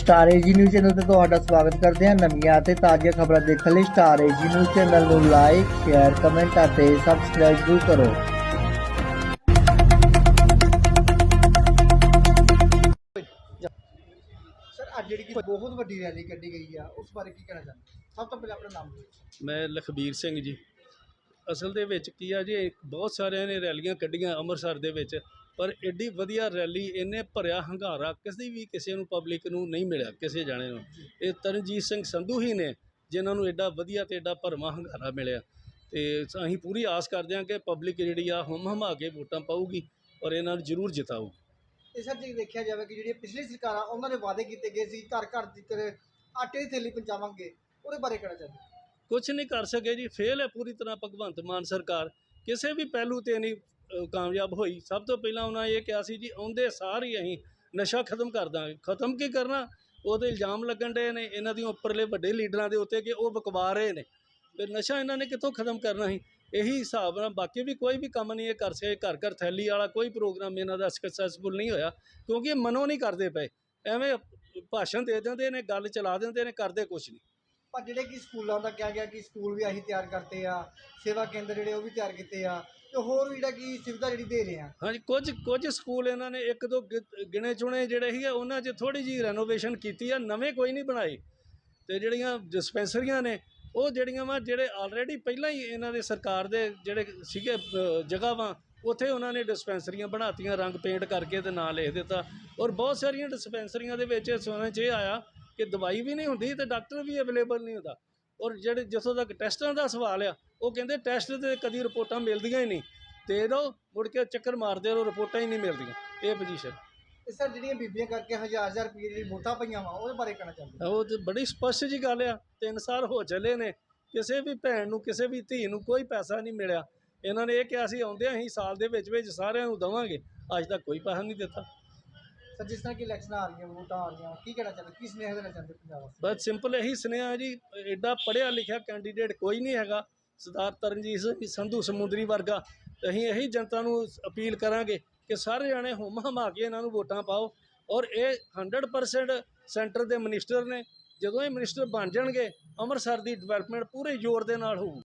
Star AG news channel ਤੇ ਤੁਹਾਡਾ ਸਵਾਗਤ ਕਰਦੇ ਹਾਂ ਨਵੀਆਂ ਅਤੇ ਤਾਜ਼ੀਆਂ ਖਬਰਾਂ ਦੇਖਣ ਲਈ ਸਟਾਰ ਏਜੀ ਨਿਊਜ਼ ਚੈਨਲ ਨੂੰ ਲਾਈਕ ਸ਼ੇਅਰ ਕਮੈਂਟ ਅਤੇ ਸਬਸਕ੍ਰਾਈਬ ਜ਼ਰੂਰ ਕਰੋ। ਸਰ ਅੱਜ ਜਿਹੜੀ ਕਿ ਬਹੁਤ ਵੱਡੀ ਰੈਲੀ ਕੱਢੀ ਗਈ ਆ ਉਸ ਬਾਰੇ ਕੀ ਕਹਿਣਾ ਚਾਹੁੰਦੇ ਸਭ ਤੋਂ ਪਹਿਲਾਂ ਆਪਣਾ ਨਾਮ ਦਿਓ ਮੈਂ ਲਖਬੀਰ ਸਿੰਘ ਜੀ। ਅਸਲ ਦੇ ਵਿੱਚ ਕੀ ਆ ਜੀ ਬਹੁਤ ਸਾਰਿਆਂ ਨੇ ਰੈਲੀਆਂ ਕੱਢੀਆਂ ਅੰਮ੍ਰਿਤਸਰ ਦੇ ਵਿੱਚ, ਪਰ ਐਡੀ ਵਧੀਆ ਰੈਲੀ ਇਹਨੇ ਭਰਿਆ ਹੰਗਾਰਾ ਕਿਸੇ ਵੀ ਕਿਸੇ ਨੂੰ ਪਬਲਿਕ ਨੂੰ ਨਹੀਂ ਮਿਲਿਆ, ਕਿਸੇ ਜਾਣੇ ਨੂੰ। ਇਹ ਤਰਨਜੀਤ ਸਿੰਘ ਸੰਧੂ ਹੀ ਨੇ, ਜਿਨ੍ਹਾਂ ਨੂੰ ਐਡਾ ਵਧੀਆ ਤੇ ਐਡਾ ਭਰਵਾਂ ਹੰਗਾਰਾ ਮਿਲਿਆ। ਤੇ ਅਸੀਂ ਪੂਰੀ ਆਸ ਕਰਦੇ ਹਾਂ ਕਿ ਪਬਲਿਕ ਜਿਹੜੀ ਆ, ਹਮ ਹਮਾ ਕੇ ਵੋਟਾਂ ਪਾਊਗੀ ਔਰ ਇਹਨਾਂ ਨੂੰ ਜ਼ਰੂਰ ਜਿਤਾਊਗੀ। ਇਹ ਸਰ, ਜੇ ਦੇਖਿਆ ਜਾਵੇ ਕਿ ਜਿਹੜੀਆਂ ਪਿਛਲੀ ਸਰਕਾਰਾਂ, ਉਹਨਾਂ ਨੇ ਵਾਅਦੇ ਕੀਤੇ ਗਏ ਸੀ ਘਰ ਘਰ ਜ਼ਿਕਰ ਆਟੇ ਦੀ ਥੈਲੀ ਪਹੁੰਚਾਵਾਂਗੇ, ਉਹਦੇ ਬਾਰੇ ਕਹਿਣਾ ਚਾਹੁੰਦੇ ਕੁਝ ਨਹੀਂ ਕਰ ਸਕੇ ਜੀ ਫੇਲ ਹੈ ਪੂਰੀ ਤਰ੍ਹਾਂ ਭਗਵੰਤ ਮਾਨ ਸਰਕਾਰ। ਕਿਸੇ ਵੀ ਪਹਿਲੂ ਤੇ ਨਹੀਂ ਕਾਮਯਾਬ ਹੋਈ। ਸਭ ਤੋਂ ਪਹਿਲਾਂ ਉਹਨਾਂ ਇਹ ਕਿਹਾ ਸੀ ਜੀ ਆਉਂਦੇ ਸਾਰ ਹੀ ਅਸੀਂ ਨਸ਼ਾ ਖਤਮ ਕਰ ਦਾਂਗੇ। ਖਤਮ ਕੀ ਕਰਨਾ? ਉਹਦੇ ਇਲਜ਼ਾਮ ਲੱਗਣ ਡਏ ਨੇ, ਇਹਨਾਂ ਦੀਆਂ ਉੱਪਰਲੇ ਵੱਡੇ ਲੀਡਰਾਂ ਦੇ ਉੱਤੇ ਕਿ ਉਹ ਬਕਵਾ ਰਹੇ ਨੇ। ਫਿਰ ਨਸ਼ਾ ਇਹਨਾਂ ਨੇ ਕਿੱਥੋਂ ਖਤਮ ਕਰਨਾ ਸੀ? ਇਹੀ ਹਿਸਾਬ ਨਾਲ ਬਾਕੀ ਵੀ ਕੋਈ ਵੀ ਕੰਮ ਨਹੀਂ ਇਹ ਕਰ ਸਕੇ। ਘਰ ਘਰ ਥੈਲੀ ਵਾਲਾ ਕੋਈ ਪ੍ਰੋਗਰਾਮ ਇਹਨਾਂ ਦਾ ਸਕਸੈਸਫੁਲ ਨਹੀਂ ਹੋਇਆ, ਕਿਉਂਕਿ ਇਹ ਮਨੋਂ ਨਹੀਂ ਕਰਦੇ ਪਏ। ਐਵੇਂ ਭਾਸ਼ਣ ਦੇ ਦਿੰਦੇ ਨੇ, ਗੱਲ ਚਲਾ ਦਿੰਦੇ ਨੇ, ਕਰਦੇ ਕੁਝ ਨਹੀਂ। ਪਰ ਜਿਹੜੇ ਕਿ ਸਕੂਲਾਂ ਦਾ ਕਿਹਾ ਗਿਆ ਕਿ ਸਕੂਲ ਵੀ ਅਸੀਂ ਤਿਆਰ ਕਰਤੇ ਆ ਸੇਵਾ ਕੇਂਦਰ ਜਿਹੜੇ ਉਹ ਵੀ ਤਿਆਰ ਕੀਤੇ ਆ ਤੇ ਹੋਰ ਵੀ ਜਿਹੜਾ ਕਿ ਸੁਵਿਧਾ ਜਿਹੜੀ ਦੇ ਰਹੇ ਆ। ਹਾਂਜੀ ਕੁਝ ਕੁਝ ਸਕੂਲ ਇਹਨਾਂ ਨੇ ਇੱਕ ਦੋ ਗਿ- ਗਿਣੇ ਚੁਣੇ ਜਿਹੜੇ ਸੀਗੇ ਉਹਨਾਂ 'ਚ ਥੋੜੀ ਜਿਹੀ ਰੈਨੋਵੇਸ਼ਨ ਕੀਤੀ ਆ ਨਵੇਂ ਕੋਈ ਨਹੀਂ ਬਣਾਏ। ਤੇ ਜਿਹੜੀਆਂ ਡਿਸਪੈਂਸਰੀਆਂ ਨੇ ਉਹ ਜਿਹੜੀਆਂ ਵਾ ਜਿਹੜੇ ਆਲਰੇਡੀ ਪਹਿਲਾਂ ਹੀ ਇਹਨਾਂ ਦੇ ਸਰਕਾਰ ਦੇ ਜਿਹੜੇ ਸੀਗੇ ਅ, ਜਗ੍ਹਾ ਵਾ ਉੱਥੇ ਉਹਨਾਂ ਨੇ ਡਿਸਪੈਂਸਰੀਆਂ ਬਣਾਤੀਆਂ ਰੰਗ ਪੇਂਟ ਕਰਕੇ ਤੇ ਨਾਂ ਲਿਖ ਦਿੱਤਾ। ਔਰ ਬਹੁਤ ਸਾਰੀਆਂ ਡਿਸਪੈਂਸਰੀਆਂ ਦੇ ਵਿੱਚ ਸੁਣਨ 'ਚ ਇਹ ਆਇਆ ਕਿ ਦਵਾਈ ਵੀ ਨਹੀਂ ਹੁੰਦੀ ਤੇ ਡਾਕਟਰ ਵੀ ਅਵੇਲੇਬਲ ਨਹੀਂ ਹੁੰਦਾ। ਔਰ ਜਿਹੜੇ ਜਿੱਥੋਂ ਤੱਕ ਟੈਸਟਾਂ ਦਾ ਸਵਾਲ ਆ ਉਹ ਕਹਿੰਦੇ ਟੈਸਟ ਤੇ ਕਦੀ ਰਿਪੋਰਟਾਂ ਮਿਲਦੀਆਂ ਹੀ ਨਹੀਂ। ਦੇ ਦਿਓ ਮੁੜ ਕੇ ਚੱਕਰ ਮਾਰਦੇ ਰਹੋ ਰਿਪੋਰਟਾਂ ਹੀ ਨਹੀਂ ਮਿਲਦੀਆਂ। ਇਹ ਪੋਜੀਸ਼ਨ ਤੇ ਸਰ ਜਿਹੜੀਆਂ ਬੀਬੀਆਂ ਕਰਕੇ ਹਜ਼ਾਰ ਹਜ਼ਾਰ ਰੁਪਏ ਜਿਹੜੀ ਵੋਟਾਂ ਪਈਆਂ ਵਾ ਉਹਦੇ ਬਾਰੇ ਕਹਿਣਾ ਚਾਹੁੰਦੇ ਉਹ ਤੇ ਬੜੀ ਸਪਸ਼ਟ ਜੀ ਗੱਲ ਆ ਤਿੰਨ ਸਾਲ ਹੋ ਚੱਲੇ ਨੇ ਕਿਸੇ ਵੀ ਭੈਣ ਨੂੰ ਕਿਸੇ ਵੀ ਧੀ ਨੂੰ ਕੋਈ ਪੈਸਾ ਨਹੀਂ ਮਿਲਿਆ। ਇਹਨਾਂ ਨੇ ਇਹ ਕਿਹਾ ਸੀ ਆਉਂਦੇ ਅਸੀਂ ਸਾਲ ਦੇ ਵਿੱਚ ਵਿੱਚ ਸਾਰਿਆਂ ਨੂੰ ਦਵਾਂਗੇ। ਅੱਜ ਤੱਕ ਕੋਈ ਪੈਸਾ ਨਹੀਂ ਦਿੱਤਾ। ਸਰ ਜਿਸ ਤਰ੍ਹਾਂ ਕਿ ਇਲੈਕਸ਼ਨ ਆ ਰਹੀਆਂ, ਵੋਟਾਂ ਆ ਰਹੀਆਂ, ਕੀ ਕਹਿਣਾ ਚਾਹੁੰਦੇ, ਕੀ ਸੁਨੇਹਾ ਦੇਣਾ ਚਾਹੁੰਦੇ ਪੰਜਾਬ ਵਾਸਤੇ? ਬਸ ਸਿੰਪਲ ਇਹੀ ਸੁਨੇਹਾ ਜੀ ਐਡਾ ਪੜ੍ਹਿਆ ਲਿਖਿਆ ਕੈਂਡੀਡੇਟ ਕੋਈ ਨਹੀਂ ਹੈਗਾ, ਸਰਦਾਰ ਤਰਨਜੀਤ ਸਿੰਘ ਸੰਧੂ ਸਮੁੰਦਰੀ ਵਰਗਾ। ਅਸੀਂ ਇਹੀ ਜਨਤਾ ਨੂੰ ਅਪੀਲ ਕਰਾਂਗੇ ਕਿ ਸਾਰੇ ਜਾਣੇ ਹੁਮ ਹਮਾ ਕੇ ਇਹਨਾਂ ਨੂੰ ਵੋਟਾਂ ਪਾਓ ਔਰ ਇਹ 100% ਸੈਂਟਰ ਦੇ ਮਿਨਿਸਟਰ ਨੇ, ਜਦੋਂ ਇਹ ਮਿਨਿਸਟਰ ਬਣ ਜਾਣਗੇ, ਅੰਮ੍ਰਿਤਸਰ ਦੀ ਡਿਵੈਲਪਮੈਂਟ ਪੂਰੇ ਜ਼ੋਰ ਦੇ ਨਾਲ ਹੋਊ।